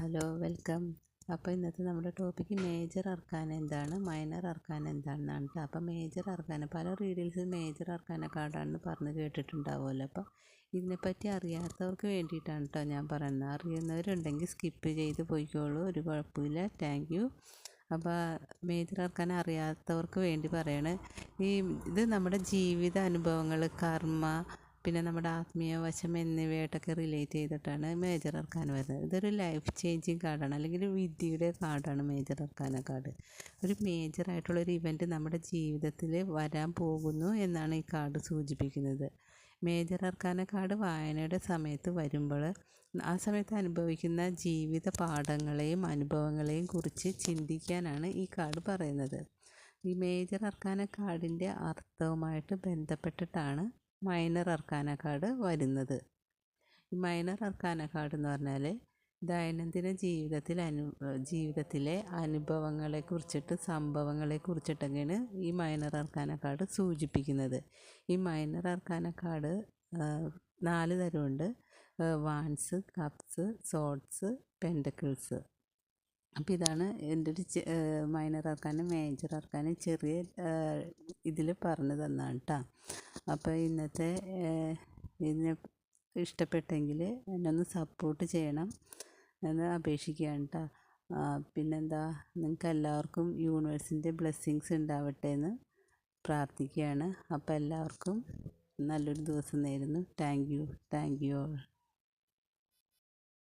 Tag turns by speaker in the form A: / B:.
A: Hello welcome അപ്പോൾ ഇന്നത്തെ നമ്മുടെ ടോപ്പിക്ക് മേജർ അർക്കാൻ എന്താണ്? മൈനർ അർക്കാൻ എന്താണെന്നാണ് കേട്ടോ അപ്പോൾ മേജർ അർക്കാൻ പല റീഡിങ്സിൽ മേജർ അർക്കാന കാർഡാണെന്ന് പറഞ്ഞ് കേട്ടിട്ടുണ്ടാവുമല്ലോ. അപ്പോൾ ഇതിനെപ്പറ്റി അറിയാത്തവർക്ക് വേണ്ടിയിട്ടാണ് കേട്ടോ ഞാൻ പറയുന്നത്. അറിയുന്നവരുണ്ടെങ്കിൽ സ്കിപ്പ് ചെയ്ത് പോയിക്കോളൂ. ഒരു കുഴപ്പമില്ല. താങ്ക് യു അപ്പോൾ മേജർ അർക്കാൻ അറിയാത്തവർക്ക് വേണ്ടി പറയണേ. ഈ ഇത് നമ്മുടെ ജീവിത അനുഭവങ്ങൾ കർമ്മ പിന്നെ നമ്മുടെ ആത്മീയ വശം എന്നിവയായിട്ടൊക്കെ റിലേറ്റ് ചെയ്തിട്ടാണ് മേജർ അർക്കാൻ വരുന്നത്. ഇതൊരു ലൈഫ് ചേഞ്ചിങ് കാർഡാണ് അല്ലെങ്കിൽ വിദ്യയുടെ കാർഡാണ് മേജർ അർക്കാന കാർഡ് ഒരു മേജറായിട്ടുള്ള ഒരു ഇവന്റ് നമ്മുടെ ജീവിതത്തിൽ വരാൻ പോകുന്നു എന്നാണ് ഈ കാർഡ് സൂചിപ്പിക്കുന്നത്. മേജർ അർക്കാന കാർഡ് വായനയുടെ സമയത്ത് വരുമ്പോൾ ആ സമയത്ത് അനുഭവിക്കുന്ന ജീവിത പാഠങ്ങളെയും അനുഭവങ്ങളെയും കുറിച്ച് ചിന്തിക്കാനാണ് ഈ കാർഡ് പറയുന്നത്. ഈ മേജർ അർക്കാന കാർഡിന്റെ അർത്ഥവുമായിട്ട് ബന്ധപ്പെട്ടിട്ടാണ് മൈനർ അർക്കാന കാർഡ് വരുന്നത്. ഈ മൈനർ അർക്കാന കാർഡ് എന്ന് പറഞ്ഞാൽ ദൈനംദിന ജീവിതത്തിൽ അനു ജീവിതത്തിലെ അനുഭവങ്ങളെ കുറിച്ചിട്ട് സംഭവങ്ങളെ ഈ മൈനർ അർക്കാന കാർഡ് സൂചിപ്പിക്കുന്നത്. ഈ മൈനർ അർക്കാന കാർഡ് നാല് തരമുണ്ട്. Wands cups swords pentacles. അപ്പോൾ ഇതാണ് എന്റെ ഒരു മൈനർ ആർക്കാനും മേജർ ആർക്കാനും ചെറിയ ഇതിൽ പറഞ്ഞു തന്നാണ് കേട്ടോ അപ്പോൾ ഇന്നത്തെ ഇതിനെ ഇഷ്ടപ്പെട്ടെങ്കിൽ എന്നെ ഒന്ന് സപ്പോർട്ട് ചെയ്യണം എന്ന് അപേക്ഷിക്കുകയാണ് കേട്ടോ പിന്നെന്താ നിങ്ങൾക്ക് എല്ലാവർക്കും യൂണിവേഴ്സിന്റെ ബ്ലെസ്സിങ്സ് ഉണ്ടാവട്ടെ എന്ന് പ്രാർത്ഥിക്കുകയാണ്. അപ്പോൾ എല്ലാവർക്കും നല്ലൊരു ദിവസം നേരുന്നു. Thank you thank you all